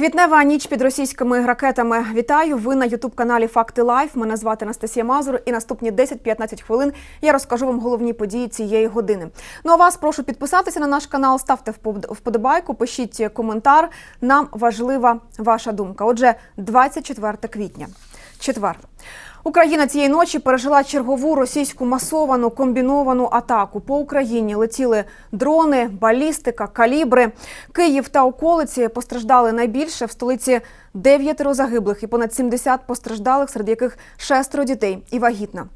Квітнева ніч під російськими ракетами. Вітаю. Ви на ютуб каналі Факти Лайф. Мене звати Анастасія Мазур. І наступні 10-15 хвилин я розкажу вам головні події цієї години. Ну а вас прошу підписатися на наш канал, ставте впод- вподобайку, пишіть коментар. Нам важлива ваша думка. Отже, 24 квітня, четвер. Україна цієї ночі пережила чергову російську масовану комбіновану атаку. По Україні летіли дрони, балістика, калібри. Київ та околиці постраждали найбільше. В столиці дев'ятеро загиблих і понад 70 постраждалих, серед яких шестеро дітей і вагітна.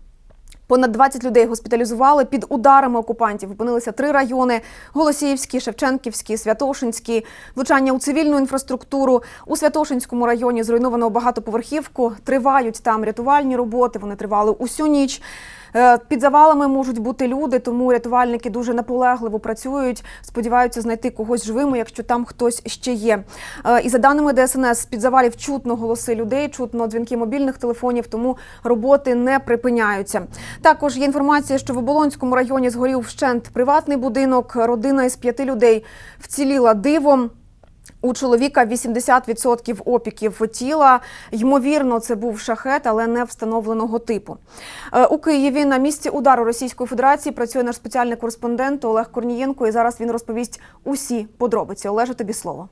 Понад 20 людей госпіталізували під ударами окупантів. Опинилися три райони: Голосіївський, Шевченківський, Святошинський. Влучання у цивільну інфраструктуру. У Святошинському районі зруйновано багатоповерхівку. Тривають там рятувальні роботи. Вони тривали усю ніч. Е, Під завалами можуть бути люди, тому рятувальники дуже наполегливо працюють. Сподіваються знайти когось живими, якщо там хтось ще є. Е, І за даними ДСНС, з під завалів чутно голоси людей, чутно дзвінки мобільних телефонів, тому роботи не припиняються. Також є інформація, що в Оболонському районі згорів вщент приватний будинок. Родина із п'яти людей вціліла дивом. У чоловіка 80% опіків тіла. Ймовірно, це був шахет, але не встановленого типу. Е, У Києві на місці удару Російської Федерації працює наш спеціальний кореспондент Олег Корнієнко. І зараз він розповість усі подробиці. Олеже, тобі слово.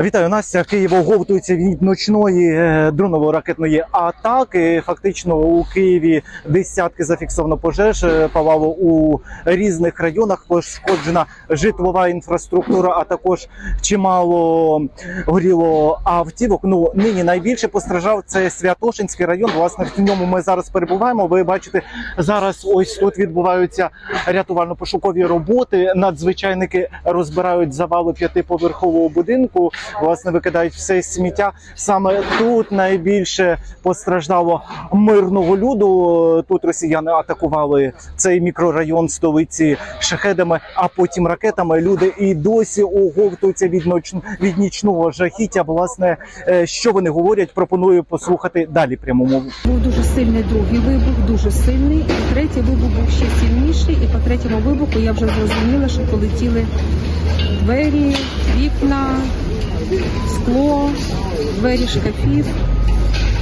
Вітаю Настя. Київ оговтується від ночної е, дроново-ракетної атаки. Фактично у Києві десятки зафіксовано пожеж. е, Палало у різних районах. Пошкоджена житлова інфраструктура, а також чимало горіло автівок. Ну нині найбільше постраждав це Святошинський район. Власне в ньому ми зараз перебуваємо. Ви бачите, зараз ось тут відбуваються рятувально-пошукові роботи. Надзвичайники розбирають завали п'ятиповерхового будинку. Власне, викидають все сміття. Саме тут найбільше постраждало мирного люду. Тут росіяни атакували цей мікрорайон столиці шахедами, а потім ракетами. Люди і досі оговтуються від ноч... від нічного жахіття. Власне, е, що вони говорять, пропоную послухати далі. Прямому Був дуже сильний другий вибух, дуже сильний. І третій вибух був ще сильніший. І по третьому вибуху я вже зрозуміла, що полетіли двері, вікна, скло, двері шкафів,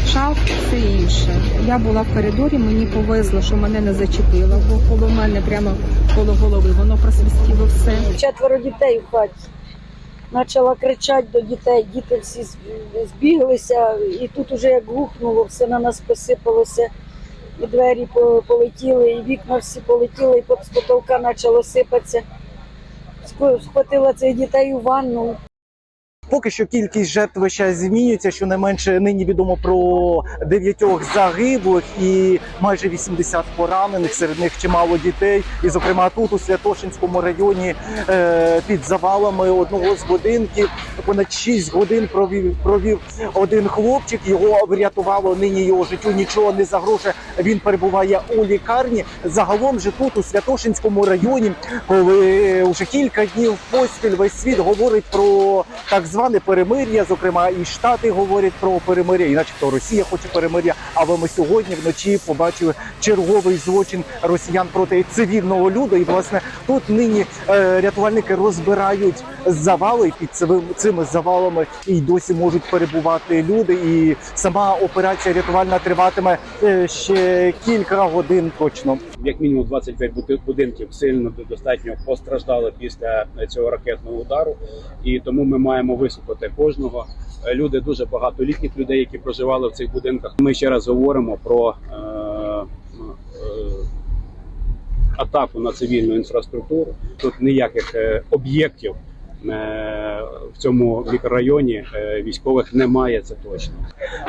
шаф, все інше. Я була в коридорі, мені повезло, що мене не зачепило, бо коло мене прямо коло голови воно просвістіло все. четверо дітей в хаті. Почала кричати до дітей, діти всі збіглися, і тут уже як гухнуло, все на нас посипалося, і двері полетіли, і вікна всі полетіли, і з потолка почало сипатися. Схватила цих дітей у ванну, Поки що кількість жертв змінюється. Щонайменше нині відомо про дев'ятьох загиблих і майже 80 поранених. Серед них чимало дітей. І, зокрема, тут у Святошинському районі е, під завалами одного з будинків понад 6 годин провів провів один хлопчик. Його врятувало нині його життю. Нічого не загрожує. Він перебуває у лікарні. Загалом же тут у Святошинському районі, коли вже кілька днів поспіль весь світ говорить про так зване перемир'я. Зокрема, і Штати говорять про перемир'я, і начебто Росія хоче перемир'я. Але ми сьогодні вночі побачили черговий злочин росіян проти цивільного люду. І власне тут нині е, рятувальники розбирають завали і під цими, завалами і досі можуть перебувати люди. І сама операція рятувальна триватиме е, ще кілька годин точно. як мінімум 25 бути- будинків сильно достатньо постраждали після цього ракетного удару, і тому ми маємо вислухати кожного. Е, Люди дуже багато літніх людей, які проживали в цих будинках. Ми ще раз говоримо про е, е, атаку на цивільну інфраструктуру. Тут ніяких е, об'єктів. Е, В цьому мікрорайоні е, військових немає, це точно.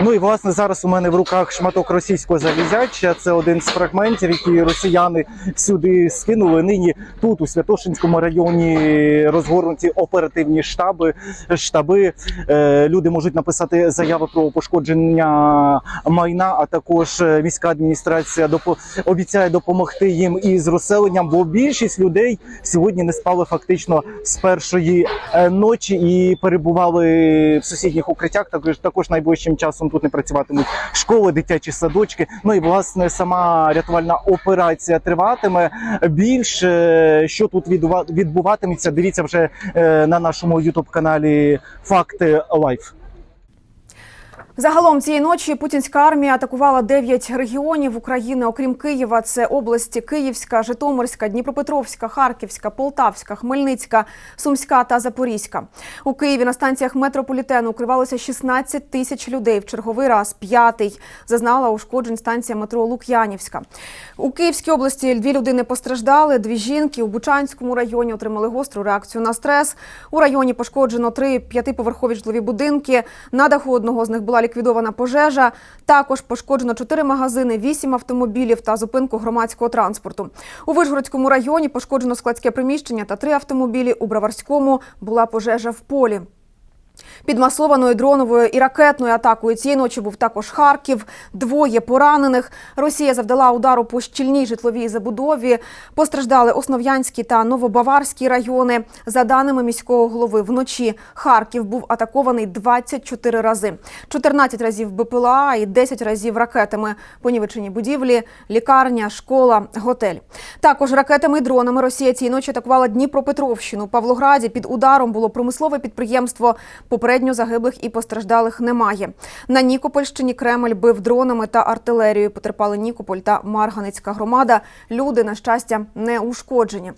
Ну і власне зараз у мене в руках шматок російського залізяча. Це один з фрагментів, які росіяни сюди скинули. Нині тут у Святошинському районі розгорнуті оперативні штаби. Штаби Е, люди можуть написати заяви про пошкодження майна. А також міська адміністрація обіцяє допомогти їм із розселенням. Бо більшість людей сьогодні не спали фактично з першої е, ночі і перебували в сусідніх укриттях. Також також найближчим часом тут не працюватимуть школи, дитячі садочки. Ну і власне сама рятувальна операція триватиме. Більше що тут відбуватиметься, дивіться вже е, на нашому ютуб каналі Факти Лайф. Загалом цієї ночі путінська армія атакувала 9 регіонів України, окрім Києва. Це області Київська, Житомирська, Дніпропетровська, Харківська, Полтавська, Хмельницька, Сумська та Запорізька. У Києві на станціях метрополітену укривалося 16 тисяч людей. В черговий раз п'ятий зазнала ушкоджень станція метро Лук'янівська. У Київській області дві людини постраждали. Дві жінки у Бучанському районі отримали гостру реакцію на стрес. У районі пошкоджено три п'ятиповерхові житлові будинки. На даху одного з них була ліквідована пожежа. Також пошкоджено чотири магазини, вісім автомобілів та зупинку громадського транспорту. У Вишгородському районі пошкоджено складське приміщення та три автомобілі. У Броварському була пожежа в полі. Під масованою дроновою і ракетною атакою цієї ночі був також Харків. Двоє поранених. Росія завдала удару по щільній житловій забудові. Постраждали Основ'янський та Новобаварський райони. За даними міського голови, вночі Харків був атакований 24 рази. 14 разів БПЛА і 10 разів ракетами. Понівечені будівлі, лікарня, школа, готель. Також ракетами і дронами Росія цієї ночі атакувала Дніпропетровщину. У Павлограді під ударом було промислове підприємство. Попередньо загиблих і постраждалих немає. На Нікопольщині Кремль бив дронами та артилерією. Потерпали Нікополь та Марганицька громада. Люди, на щастя, не ушкоджені.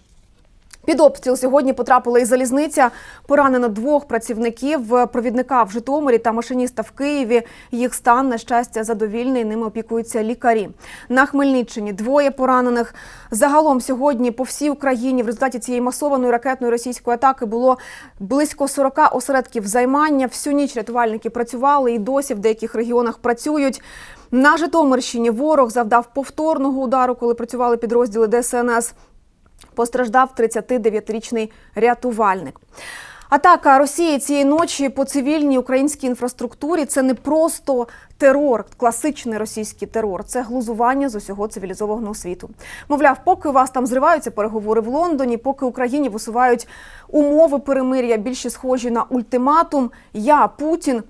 Під обстріл сьогодні потрапила і залізниця. Поранено двох працівників провідника в Житомирі та машиніста в Києві. Їх стан, на щастя, задовільний. Ними опікуються лікарі. На Хмельниччині двоє поранених. Загалом сьогодні по всій Україні в результаті цієї масованої ракетної російської атаки було близько 40 осередків займання. Всю ніч рятувальники працювали і досі в деяких регіонах працюють. На Житомирщині ворог завдав повторного удару, коли працювали підрозділи ДСНС. Постраждав 39-річний рятувальник. Атака Росії цієї ночі по цивільній українській інфраструктурі це не просто терор, класичний російський терор, це глузування з усього цивілізованого світу. Мовляв, поки у вас там зриваються переговори в Лондоні, поки Україні висувають умови перемир'я більше схожі на ультиматум. Я Путін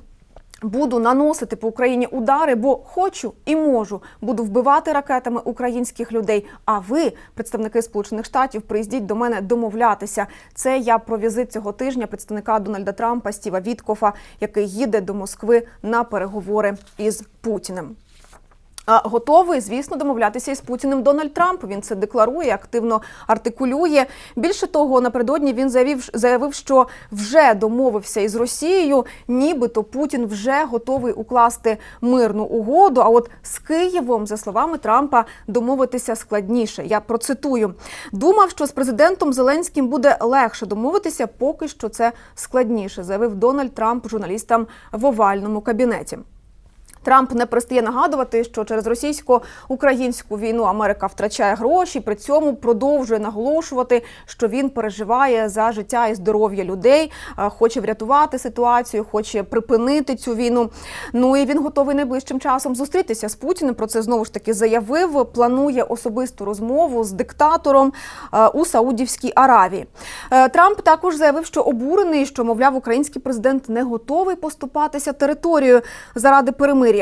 Буду наносити по Україні удари, бо хочу і можу. Буду вбивати ракетами українських людей. А ви, представники Сполучених Штатів, приїздіть до мене домовлятися. Це я про візит цього тижня представника Дональда Трампа Стіва Віткофа, який їде до Москви на переговори із Путіним. Готовий, звісно, домовлятися із Путіним Дональд Трамп. Він це декларує, активно артикулює. Більше того, напередодні він заявив, заявив, що вже домовився із Росією, нібито Путін вже готовий укласти мирну угоду. А от з Києвом, за словами Трампа, домовитися складніше. Я процитую: думав, що з президентом Зеленським буде легше домовитися, поки що це складніше, заявив Дональд Трамп журналістам в овальному кабінеті. Трамп не перестає нагадувати, що через російсько-українську війну Америка втрачає гроші. При цьому продовжує наголошувати, що він переживає за життя і здоров'я людей, е, хоче врятувати ситуацію, хоче припинити цю війну. Ну і він готовий найближчим часом зустрітися з Путіним. Про це знову ж таки заявив. Планує особисту розмову з диктатором е, у Саудівській Аравії. Е, Трамп також заявив, що обурений, що мовляв, український президент не готовий поступатися територією заради перемир'я.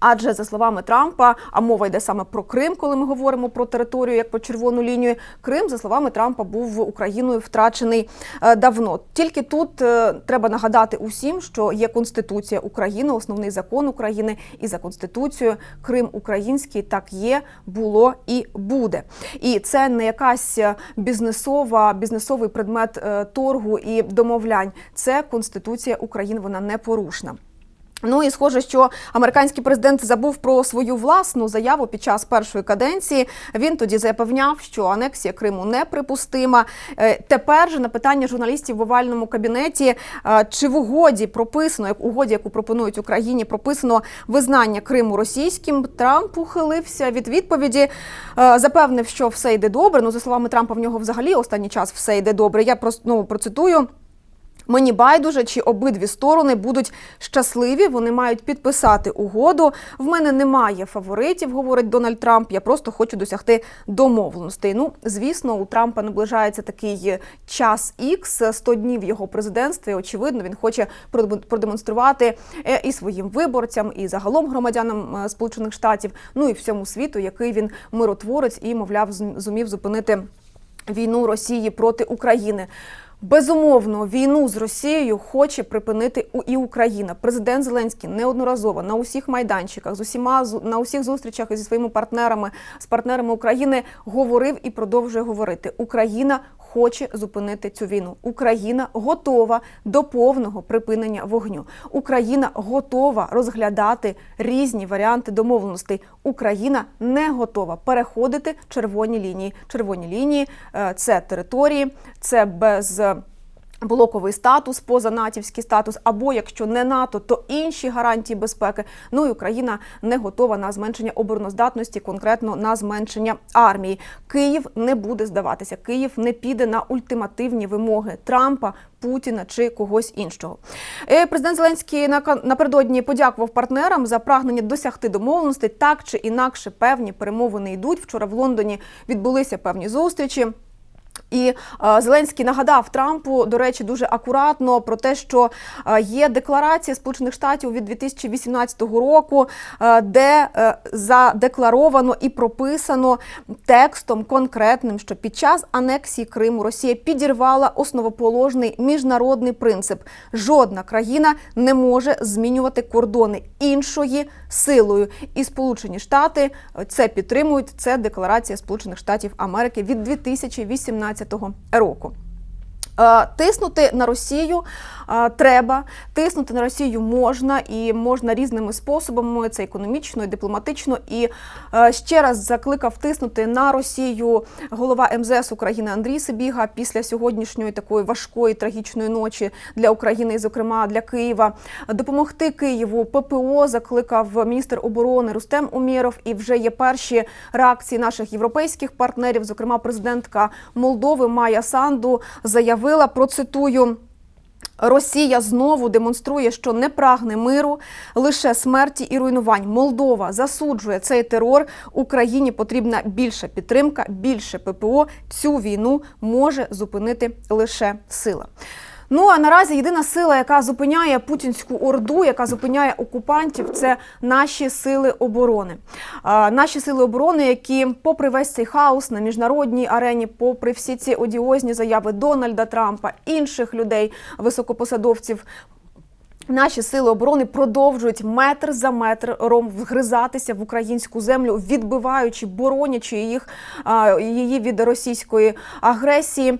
Адже за словами Трампа, а мова йде саме про Крим, коли ми говоримо про територію як про червону лінію. Крим, за словами Трампа, був Україною втрачений е, давно. Тільки тут е, треба нагадати усім, що є Конституція України, основний закон України, і за конституцією Крим український так є, було і буде. І це не якась бізнесова, бізнесовий предмет е, торгу і домовлянь. Це Конституція України, вона непорушна. Ну і схоже, що американський президент забув про свою власну заяву під час першої каденції. Він тоді запевняв, що анексія Криму неприпустима. Е, Тепер же на питання журналістів в овальному кабінеті, е, чи в угоді прописано, як угоді, яку пропонують Україні, прописано визнання Криму російським. Трамп ухилився від відповіді, е, запевнив, що все йде добре. Ну за словами Трампа, в нього взагалі останній час все йде добре. Я просто ну, процитую. Мені байдуже, чи обидві сторони будуть щасливі. Вони мають підписати угоду. В мене немає фаворитів, говорить Дональд Трамп. Я просто хочу досягти домовленостей. Ну, звісно, у Трампа наближається такий час ікс 100 днів його президентства. І, очевидно, він хоче продем- продемонструвати е, і своїм виборцям, і загалом громадянам е, Сполучених Штатів, ну і всьому світу, який він миротворець і, мовляв, зум- зумів зупинити війну Росії проти України. Безумовно, війну з Росією хоче припинити і Україна. Президент Зеленський неодноразово на усіх майданчиках, з усіма на усіх зустрічах зі своїми партнерами, з партнерами України говорив і продовжує говорити: Україна хоче зупинити цю війну. Україна готова до повного припинення вогню. Україна готова розглядати різні варіанти домовленостей. Україна не готова переходити червоні лінії. Червоні лінії е, це території, це без. Блоковий статус, позанатівський статус, або якщо не НАТО, то інші гарантії безпеки. Ну і Україна не готова на зменшення обороноздатності, конкретно на зменшення армії. Київ не буде здаватися. Київ не піде на ультимативні вимоги Трампа, Путіна чи когось іншого. Е, Президент Зеленський напередодні подякував партнерам за прагнення досягти домовленостей. Так чи інакше, певні перемовини йдуть. Вчора в Лондоні відбулися певні зустрічі. І е, Зеленський нагадав Трампу, до речі, дуже акуратно про те, що е, є декларація Сполучених Штатів від 2018 року, е, де задекларовано і прописано текстом конкретним, що під час анексії Криму Росія підірвала основоположний міжнародний принцип: жодна країна не може змінювати кордони іншої силою. І Сполучені Штати це підтримують. Це декларація Сполучених Штатів Америки від 2018 року. Е, Тиснути на Росію е, треба, тиснути на Росію можна і можна різними способами. Це економічно і дипломатично. І е, ще раз закликав тиснути на Росію голова МЗС України Андрій Сибіга після сьогоднішньої такої важкої трагічної ночі для України, і зокрема для Києва. Допомогти Києву ППО закликав міністр оборони Рустем Умєров. І вже є перші реакції наших європейських партнерів. Зокрема, президентка Молдови Майя Санду заявила, процитую. Росія знову демонструє, що не прагне миру, лише смерті і руйнувань. Молдова засуджує цей терор. Україні потрібна більша підтримка, більше ППО. Цю війну може зупинити лише сила. Ну а наразі єдина сила, яка зупиняє путінську орду, яка зупиняє окупантів, це наші сили оборони. А, наші сили оборони, які, попри весь цей хаос на міжнародній арені, попри всі ці одіозні заяви Дональда Трампа, інших людей, високопосадовців. Наші сили оборони продовжують метр за метром вгризатися в українську землю, відбиваючи, боронячи їх її від російської агресії.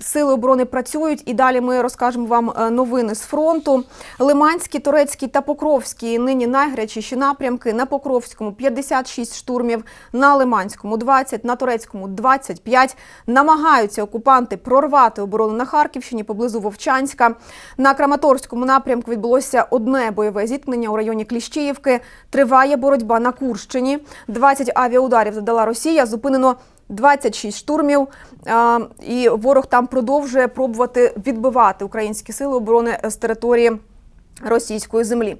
Сили оборони працюють і далі ми розкажемо вам е, новини з фронту. Лиманський, Турецький та Покровський нині найгарячіші напрямки. На Покровському 56 штурмів, на Лиманському 20, на Турецькому 25. Намагаються окупанти прорвати оборону на Харківщині поблизу Вовчанська. На Краматорському напрямку відбулося одне бойове зіткнення у районі Кліщіївки. Триває боротьба на Курщині. 20 авіаударів задала Росія. Зупинено 26 штурмів, і ворог там продовжує пробувати відбивати українські сили оборони з території. Російської землі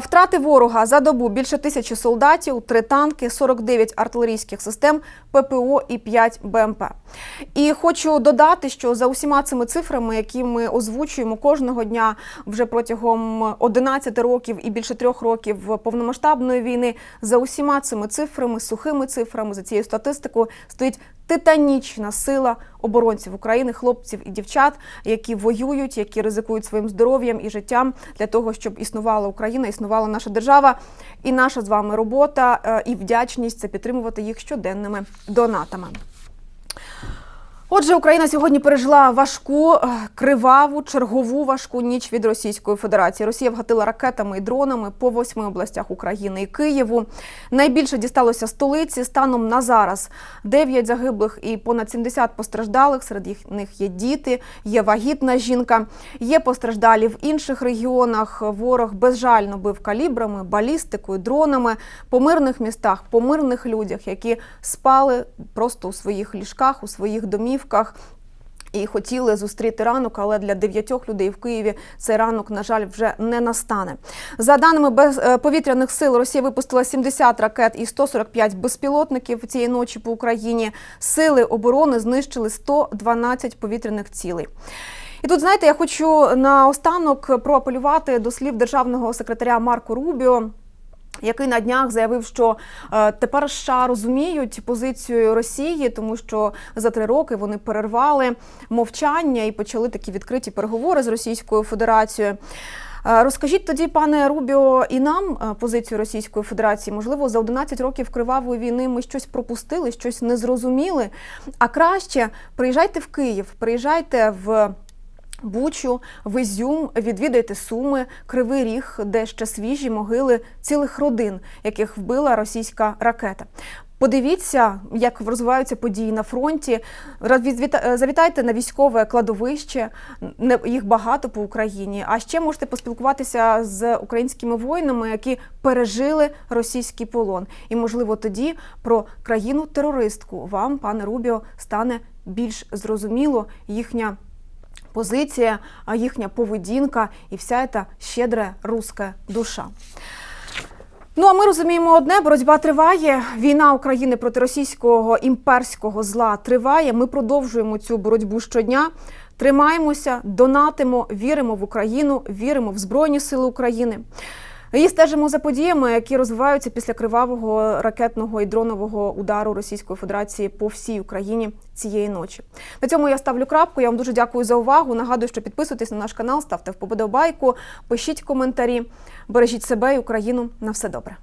втрати ворога за добу більше тисячі солдатів, три танки, 49 артилерійських систем, ППО і 5 БМП. І хочу додати, що за усіма цими цифрами, які ми озвучуємо кожного дня вже протягом 11 років і більше трьох років повномасштабної війни, за усіма цими цифрами, сухими цифрами, за цією статистикою стоїть титанічна сила оборонців України, хлопців і дівчат, які воюють, які ризикують своїм здоров'ям і життям для того, щоб існувала Україна, існувала наша держава. І наша з вами робота е, і вдячність це підтримувати їх щоденними донатами. Отже, Україна сьогодні пережила важку, е, криваву, чергову важку ніч від Російської Федерації. Росія вгатила ракетами і дронами по восьми областях України і Києву. Найбільше дісталося столиці. Станом на зараз 9 загиблих і понад 70 постраждалих. Серед них є діти, є вагітна жінка, є постраждалі в інших регіонах. Ворог безжально бив калібрами, балістикою, дронами по мирних містах, по мирних людях, які спали просто у своїх ліжках, у своїх домівках. і хотіли зустріти ранок, але для дев'ятьох людей в Києві цей ранок, на жаль, вже не настане. За даними без е, повітряних сил, Росія випустила 70 ракет і 145 безпілотників цієї ночі по Україні. Сили оборони знищили 112 повітряних цілей. І тут, знаєте, я хочу наостанок проапелювати до слів державного секретаря Марко Рубіо. Який на днях заявив, що е, тепер США розуміють позицію Росії, тому що за три роки вони перервали мовчання і почали такі відкриті переговори з Російською Федерацією. Е, Розкажіть тоді, пане Рубіо, і нам е, позицію Російської Федерації. Можливо, за 11 років кривавої війни ми щось пропустили, щось не зрозуміли. А краще приїжджайте в Київ, приїжджайте в. Бучу, в Ізюм, відвідайте Суми, Кривий Ріг, де ще свіжі могили цілих родин, яких вбила російська ракета. Подивіться, як розвиваються події на фронті. Розвіта- Завітайте на військове кладовище. Їх багато по Україні. А ще можете поспілкуватися з українськими воїнами, які пережили російський полон. І, можливо, тоді про країну терористку вам, пане Рубіо, стане більш зрозуміло їхня позиція, а їхня поведінка і вся ця щедра руська душа. Ну а ми розуміємо одне: боротьба триває. Війна України проти російського імперського зла триває. Ми продовжуємо цю боротьбу щодня. Тримаємося, донатимо, віримо в Україну, віримо в Збройні Сили України. І стежимо за подіями, які розвиваються після кривавого ракетного і дронового удару Російської Федерації по всій Україні цієї ночі. На цьому я ставлю крапку. Я вам дуже дякую за увагу. Нагадую, що підписуйтесь на наш канал, ставте вподобайку, пишіть коментарі, бережіть себе і Україну. На все добре.